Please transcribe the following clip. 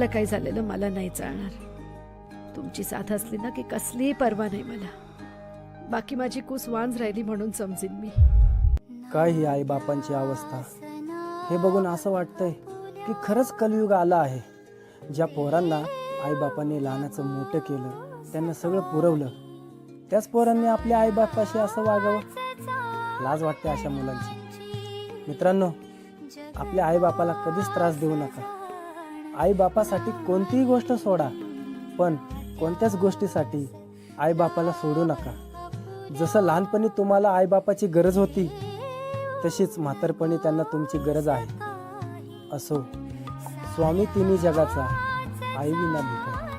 तुम्हाला काय झालेलं मला नाही चालणार. तुमची साथ असली ना की कसलीही परवा नाही मला. बाकी माझी कुस वांज राहिली म्हणून समजेन मी. काय ही आई बापांची अवस्था? हे बघून असं वाटतंय की खरंच कलियुग आला आहे. ज्या पोरांना आईबापांनी लहानाचं मोठं केलं त्यांना सगळं पुरवलं. त्याच पोरांनी आपल्या आईबापाशी असं वागावं? लाज वाटते अशा मुलांची. मित्रांनो आपल्या आईबापाला कधीच त्रास देऊ नका. आईबापासाठी कोणतीही गोष्ट सोडा पण कोणत्याच गोष्टीसाठी आईबापाला सोडू नका. जसं लहानपणी तुम्हाला आईबापाची गरज होती तशीच म्हातारपणी त्यांना तुमची गरज आहे. असो स्वामी तिन्ही जगाचा आई विना भिकारी.